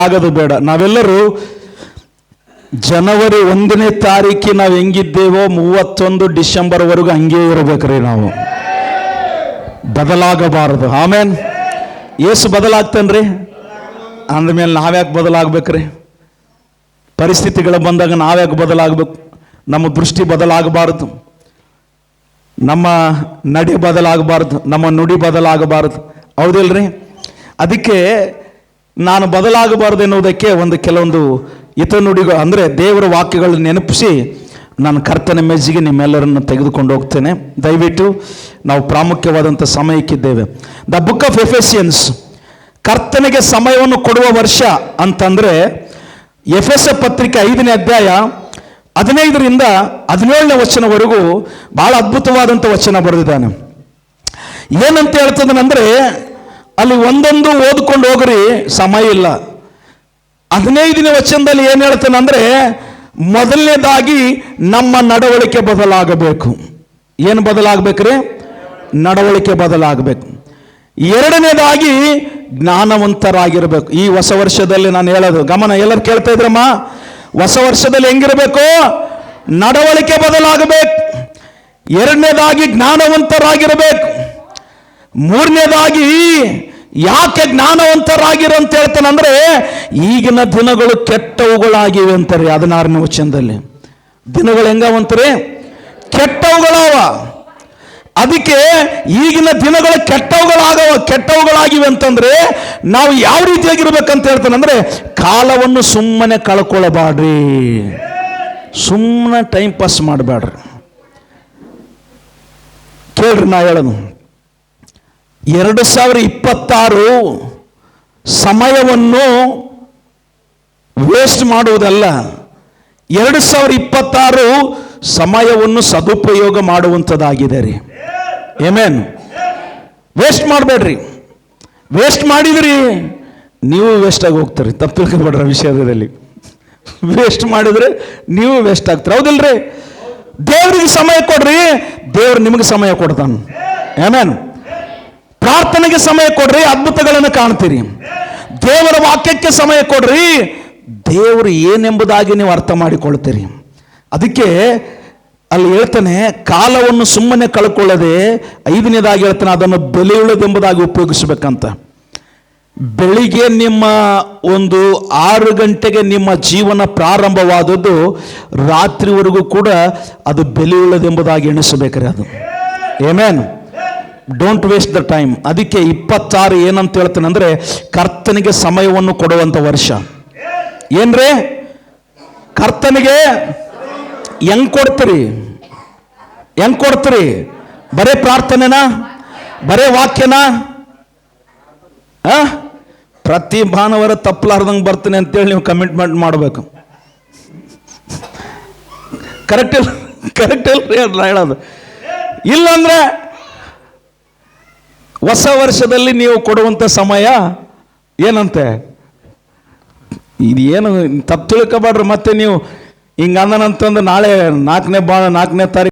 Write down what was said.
ಆಗೋದು ಬೇಡ. ನಾವೆಲ್ಲರೂ ಜನವರಿ ಒಂದನೇ ತಾರೀಕಿ ನಾವು ಹೆಂಗಿದ್ದೇವೋ ಮೂವತ್ತೊಂದು ಡಿಸೆಂಬರ್ವರೆಗೂ ಹಂಗೆ ಇರಬೇಕ್ರಿ ನಾವು. ಬದಲಾಗಬಾರದು. ಆಮೇನ್? ಏಸು ಬದಲಾಗ್ತಾನ್ರಿ? ಅಂದಮೇಲೆ ನಾವ್ಯಾಕೆ ಬದಲಾಗ್ಬೇಕ್ರಿ? ಪರಿಸ್ಥಿತಿಗಳು ಬಂದಾಗ ನಾವ್ಯಾಕೆ ಬದಲಾಗಬೇಕು? ನಮ್ಮ ದೃಷ್ಟಿ ಬದಲಾಗಬಾರದು. ನಮ್ಮ ನಡಿ ಬದಲಾಗಬಾರ್ದು. ನಮ್ಮ ನುಡಿ ಬದಲಾಗಬಾರದು. ಹೌದಿಲ್ರಿ? ಅದಕ್ಕೆ ನಾನು ಬದಲಾಗಬಾರದು ಎನ್ನುವುದಕ್ಕೆ ಒಂದು ಕೆಲವೊಂದು ಹಿತನುಡಿಗಳು ಅಂದರೆ ದೇವರ ವಾಕ್ಯಗಳನ್ನು ನೆನಪಿಸಿ ನಾನು ಕರ್ತನ ಮೆಜ್ಜಿಗೆ ನಿಮ್ಮೆಲ್ಲರನ್ನು ತೆಗೆದುಕೊಂಡು ಹೋಗ್ತೇನೆ. ದಯವಿಟ್ಟು ನಾವು ಪ್ರಾಮುಖ್ಯವಾದಂಥ ಸಮಯಕ್ಕಿದ್ದೇವೆ ದ ಬುಕ್ ಆಫ್ ಎಫೆಸಿಯನ್ಸ್ ಕರ್ತನಿಗೆ ಸಮಯವನ್ನು ಕೊಡುವ ವರ್ಷ ಅಂತಂದರೆ ಎಫ್ ಎಸ್ ಪತ್ರಿಕೆ ಐದನೇ ಅಧ್ಯಾಯ ಹದಿನೈದರಿಂದ ಹದಿನೇಳನೇ ವಚನವರೆಗೂ ಬಹಳ ಅದ್ಭುತವಾದಂಥ ವಚನ ಬರೆದಿದ್ದಾನೆ. ಏನಂತ ಹೇಳ್ತದನಂದ್ರೆ ಅಲ್ಲಿ ಒಂದೊಂದು ಓದ್ಕೊಂಡು ಹೋಗ್ರಿ, ಸಮಯ ಇಲ್ಲ. ಹದಿನೈದನೇ ವಚನದಲ್ಲಿ ಏನು ಹೇಳ್ತಾನಂದ್ರೆ ಮೊದಲನೇದಾಗಿ ನಮ್ಮ ನಡವಳಿಕೆ ಬದಲಾಗಬೇಕು. ಏನು ಬದಲಾಗಬೇಕ್ರಿ? ನಡವಳಿಕೆ ಬದಲಾಗಬೇಕು. ಎರಡನೇದಾಗಿ ಜ್ಞಾನವಂತರಾಗಿರ್ಬೇಕು. ಈ ಹೊಸ ವರ್ಷದಲ್ಲಿ ನಾನು ಹೇಳೋದು, ಗಮನ, ಎಲ್ಲರೂ ಕೇಳ್ತಾ ಇದ್ರಮ್ಮ? ಹೊಸ ವರ್ಷದಲ್ಲಿ ಹೆಂಗಿರಬೇಕು? ನಡವಳಿಕೆ ಬದಲಾಗಬೇಕು. ಎರಡನೇದಾಗಿ ಜ್ಞಾನವಂತರಾಗಿರಬೇಕು. ಮೂರನೇದಾಗಿ ಯಾಕೆ ಜ್ಞಾನವಂತರಾಗಿರು ಅಂತ ಹೇಳ್ತಾನಂದ್ರೆ, ಈಗಿನ ದಿನಗಳು ಕೆಟ್ಟವುಗಳಾಗಿವೆ ಅಂತಾರೆ ಹದಿನಾರನೇ ವಚನದಲ್ಲಿ. ದಿನಗಳು ಹೆಂಗವಂತಾರೆ? ಕೆಟ್ಟವುಗಳವ. ಅದಕ್ಕೆ ಈಗಿನ ದಿನಗಳು ಕೆಟ್ಟವುಗಳಾಗವ, ಕೆಟ್ಟವುಗಳಾಗಿವೆ ಅಂತಂದ್ರೆ, ನಾವು ಯಾವ ರೀತಿಯಾಗಿರ್ಬೇಕಂತ ಹೇಳ್ತಾನಂದ್ರೆ, ಕಾಲವನ್ನು ಸುಮ್ಮನೆ ಕಳ್ಕೊಳ್ಳಬಾಡ್ರಿ ಸುಮ್ಮನೆ ಟೈಮ್ ಪಾಸ್ ಮಾಡಬೇಡ್ರಿ. ಕೇಳ್ರಿ ನಾ ಹೇಳೋದು. ಎರಡು ಸಾವಿರ ಇಪ್ಪತ್ತಾರು ಸಮಯವನ್ನು ವೇಸ್ಟ್ ಮಾಡುವುದಲ್ಲ. ಎರಡು ಸಾವಿರ ಇಪ್ಪತ್ತಾರು ಸಮಯವನ್ನು ಸದುಪಯೋಗ ಮಾಡುವಂಥದ್ದಾಗಿದೆ ರೀ. ಏಮೇನ್ ವೇಸ್ಟ್ ಮಾಡಬೇಡ್ರಿ. ವೇಸ್ಟ್ ಮಾಡಿದ್ರಿ, ನೀವು ವೇಸ್ಟ್ ಆಗಿ ಹೋಗ್ತೀರಿ. ತಪ್ಪು ತಿಳ್ಕೊಬೇಡ್ರಿ ವಿಷಯದಲ್ಲಿ. ವೇಸ್ಟ್ ಮಾಡಿದ್ರೆ ನೀವು ವೇಸ್ಟ್ ಆಗ್ತೀರಿ. ಹೌದಿಲ್ರಿ? ದೇವ್ರಿಗೆ ಸಮಯ ಕೊಡ್ರಿ, ದೇವ್ರು ನಿಮಗೆ ಸಮಯ ಕೊಡ್ತಾನೆ. ಏಮೇನ್ ಪ್ರಾರ್ಥನೆಗೆ ಸಮಯ ಕೊಡ್ರಿ, ಅದ್ಭುತಗಳನ್ನು ಕಾಣ್ತೀರಿ. ದೇವರ ವಾಕ್ಯಕ್ಕೆ ಸಮಯ ಕೊಡ್ರಿ, ದೇವರು ಏನೆಂಬುದಾಗಿ ನೀವು ಅರ್ಥ ಮಾಡಿಕೊಳ್ತೀರಿ. ಅದಕ್ಕೆ ಅಲ್ಲಿ ಹೇಳ್ತಾನೆ, ಕಾಲವನ್ನು ಸುಮ್ಮನೆ ಕಳ್ಕೊಳ್ಳದೆ, ಐದನೇದಾಗಿ ಹೇಳ್ತಾನೆ, ಅದನ್ನು ಬೆಲೆಯುಳ್ಳದೆಂಬುದಾಗಿ ಉಪಯೋಗಿಸಬೇಕಂತ. ಬೆಳಿಗ್ಗೆ ನಿಮ್ಮ ಒಂದು ಆರು ಗಂಟೆಗೆ ನಿಮ್ಮ ಜೀವನ ಪ್ರಾರಂಭವಾದದ್ದು, ರಾತ್ರಿವರೆಗೂ ಕೂಡ ಅದು ಬೆಲೆಯುಳ್ಳದೆಂಬುದಾಗಿ ಎಣಿಸಬೇಕ್ರಿ ಅದು. Amen don't waste the time ಅದಕ್ಕೆ ಇಪ್ಪತ್ತಾರು ಏನಂತ ಹೇಳ್ತೇನೆ ಅಂದರೆ ಕರ್ತನಿಗೆ ಸಮಯವನ್ನು ಕೊಡುವಂಥ ವರ್ಷ. ಏನ್ರಿ? ಕರ್ತನಿಗೆ ಹೆಂಗ್ ಕೊಡ್ತೀರಿ? ಹೆಂಗ್ ಕೊಡ್ತೀರಿ? ಬರೇ ಪ್ರಾರ್ಥನೆನಾ? ಬರೇ ವಾಕ್ಯನಾ? ಪ್ರತಿ ಭಾನುವಾರ ತಪ್ಪಲಾರ್ದಂಗೆ ಬರ್ತೀನಿ ಅಂತೇಳಿ ನೀವು ಕಮಿಟ್ಮೆಂಟ್ ಮಾಡಬೇಕು. ಕರೆಕ್ಟ್ ಇಲ್ಲ? ಕರೆಕ್ಟ್ ಇಲ್ಲ ರೀ ಹೇಳೋದು. ಇಲ್ಲಾಂದ್ರೆ ಹೊಸ ವರ್ಷದಲ್ಲಿ ನೀವು ಕೊಡುವಂಥ ಸಮಯ ಏನಂತೆ? ಇದೇನು ತಪ್ಪು ತಿಳ್ಕೊಬೇಡ್ರಿ, ಮತ್ತೆ ನೀವು ಹಿಂಗೆ ನಾಳೆ ನಾಲ್ಕನೇ ಬಾ ನಾಲ್ಕನೇ ತಾರೀಕು